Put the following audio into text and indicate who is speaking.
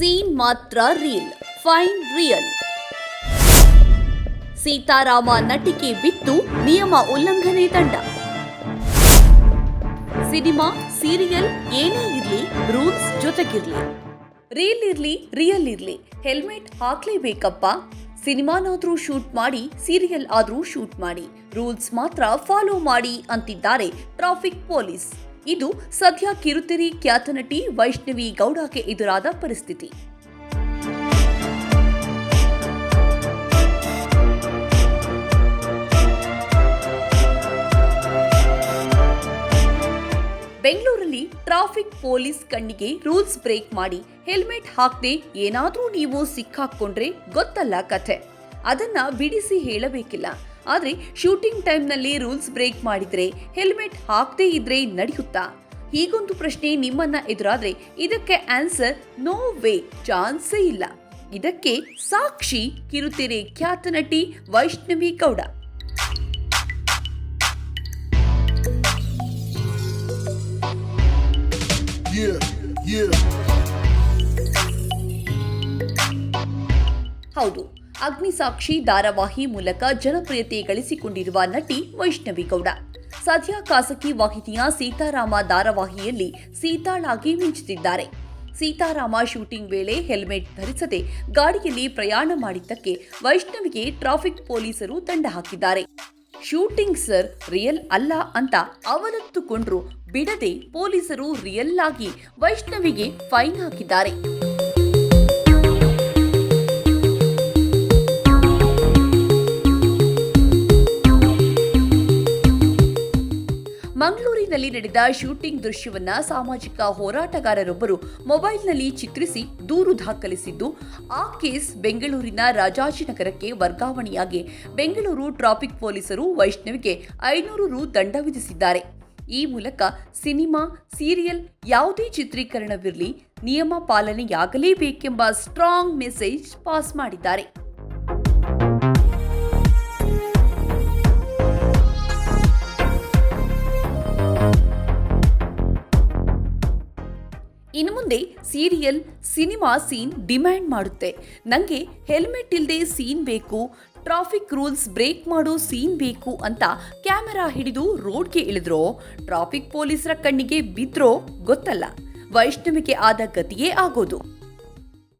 Speaker 1: Scene ಮಾತ್ರ reel fine real Seetharama ನಟಿಕೆ ಬಿತ್ತು ನಿಯಮ ಉಲ್ಲಂಘನೆ ತಂಡ. ಸಿನಿಮಾ, ಸೀರಿಯಲ್ ಏನೇ ಇರಲಿ, ರೂಲ್ಸ್ ಜೊತೆಗಿರ್ಲಿ. ರೀಲ್ ಇರ್ಲಿ ರಿಯಲ್ ಇರ್ಲಿ. ಹೆಲ್ಮೆಟ್ ಹಾಕ್ಲೇಬೇಕಪ್ಪ. ಸಿನಿಮಾನಾದ್ರೂ ಶೂಟ್ ಮಾಡಿ, ಸೀರಿಯಲ್ ಆದ್ರೂ ಶೂಟ್ ಮಾಡಿ. ರೂಲ್ಸ್ ಮಾತ್ರ ಫಾಲೋ ಮಾಡಿ ಅಂತಿದ್ದಾರೆ ಟ್ರಾಫಿಕ್ ಪೊಲೀಸ್ ಇದು ಸದ್ಯ ಕಿರುತೆರೆ ಖ್ಯಾತ ನಟಿ ವೈಷ್ಣವಿ ಗೌಡಕ್ಕೆ ಎದುರಾದ ಪರಿಸ್ಥಿತಿ. ಬೆಂಗಳೂರಲ್ಲಿ ಟ್ರಾಫಿಕ್ ಪೊಲೀಸ್ ಕಣ್ಣಿಗೆ ರೂಲ್ಸ್ ಬ್ರೇಕ್ ಮಾಡಿ ಹೆಲ್ಮೆಟ್ ಹಾಕದೆ ಏನಾದರೂ ನೀವು ಸಿಕ್ಕಾಕೊಂಡ್ರೆ ಗೊತ್ತಲ್ಲ ಕಥೆ. ಅದನ್ನ ಬಿಡಿಸಿ ಹೇಳಬೇಕಿಲ್ಲ. ಆದ್ರೆ ಶೂಟಿಂಗ್ ಟೈಮ್ನಲ್ಲಿ ರೂಲ್ಸ್ ಬ್ರೇಕ್ ಮಾಡಿದರೆ ಹೆಲ್ಮೆಟ್ ಹಾಕದೇ ಇದ್ರೆ ನಡೆಯುತ್ತಾ? ಹೀಗೊಂದು ಪ್ರಶ್ನೆ ನಿಮ್ಮನ್ನ ಎದುರಾದರೆ ಇದಕ್ಕೆ ಆನ್ಸರ್ ನೋ ವೇ ಚಾನ್ಸೇ ಇಲ್ಲ. ಇದಕ್ಕೆ ಸಾಕ್ಷಿ ಕಿರುತೆರೆ ಖ್ಯಾತ ನಟಿ ವೈಷ್ಣವಿ ಗೌಡ. ಹೌದು. ಅಗ್ನಿಸಾಕ್ಷಿ ಧಾರಾವಾಹಿ ಮೂಲಕ ಜನಪ್ರಿಯತೆ ಗಳಿಸಿಕೊಂಡಿರುವ ನಟಿ ವೈಷ್ಣವಿ ಗೌಡ ಸದ್ಯ ಖಾಸಗಿ ವಾಹಿನಿಯ ಸೀತಾರಾಮ ಧಾರಾವಾಹಿಯಲ್ಲಿ ಸೀತಾಳಾಗಿ ಮಿಂಚುತ್ತಿದ್ದಾರೆ. ಸೀತಾರಾಮ ಶೂಟಿಂಗ್ ವೇಳೆ ಹೆಲ್ಮೆಟ್ ಧರಿಸದೆ ಗಾಡಿಯಲ್ಲಿ ಪ್ರಯಾಣ ಮಾಡಿದ್ದಕ್ಕೆ ವೈಷ್ಣವಿಗೆ ಟ್ರಾಫಿಕ್ ಪೊಲೀಸರು ದಂಡ ಹಾಕಿದ್ದಾರೆ. ಶೂಟಿಂಗ್ ಸರ್, ರಿಯಲ್ ಅಲ್ಲ ಅಂತ ಅವಲತ್ತುಕೊಂಡ್ರು ಬಿಡದೆ ಪೊಲೀಸರು ರಿಯಲ್ ಆಗಿ ವೈಷ್ಣವಿಗೆ ಫೈನ್ ಹಾಕಿದ್ದಾರೆ. ಮಂಗಳೂರಿನಲ್ಲಿ ನಡೆದ ಶೂಟಿಂಗ್ ದೃಶ್ಯವನ್ನ ಸಾಮಾಜಿಕ ಹೋರಾಟಗಾರರೊಬ್ಬರು ಮೊಬೈಲ್ನಲ್ಲಿ ಚಿತ್ರಿಸಿ ದೂರು ದಾಖಲಿಸಿದ್ದು, ಆ ಕೇಸ್ ಬೆಂಗಳೂರಿನ ರಾಜಾಜಿನಗರಕ್ಕೆ ವರ್ಗಾವಣೆಯಾಗಿ ಬೆಂಗಳೂರು ಟ್ರಾಫಿಕ್ ಪೊಲೀಸರು ವೈಷ್ಣವಿಗೆ ಐನೂರು ರು ದಂಡ ವಿಧಿಸಿದ್ದಾರೆ. ಈ ಮೂಲಕ ಸಿನಿಮಾ, ಸೀರಿಯಲ್ ಯಾವುದೇ ಚಿತ್ರೀಕರಣವಿರಲಿ, ನಿಯಮ ಪಾಲನೆಯಾಗಲೇಬೇಕೆಂಬ ಸ್ಟ್ರಾಂಗ್ ಮೆಸೇಜ್ ಪಾಸ್ ಮಾಡಿದ್ದಾರೆ. ಇನ್ನು ಮುಂದೆ ಸೀರಿಯಲ್, ಸಿನಿಮಾ ಸೀನ್ ಡಿಮ್ಯಾಂಡ್ ಮಾಡುತ್ತೆ. ನನಗೆ ಹೆಲ್ಮೆಟ್ ಇಲ್ಲದೆ ಸೀನ್ ಬೇಕು, ಟ್ರಾಫಿಕ್ ರೂಲ್ಸ್ ಬ್ರೇಕ್ ಮಾಡೋ ಸೀನ್ ಬೇಕು ಅಂತ ಕ್ಯಾಮೆರಾ ಹಿಡಿದು ರೋಡ್ಗೆ ಇಳಿದ್ರೋ, ಟ್ರಾಫಿಕ್ ಪೊಲೀಸರ ಕಣ್ಣಿಗೆ ಬಿದ್ರೋ ಗೊತ್ತಲ್ಲ. ವೈಷ್ಣವಿಕೆ ಆದ ಗತಿಯೇ ಆಗೋದು.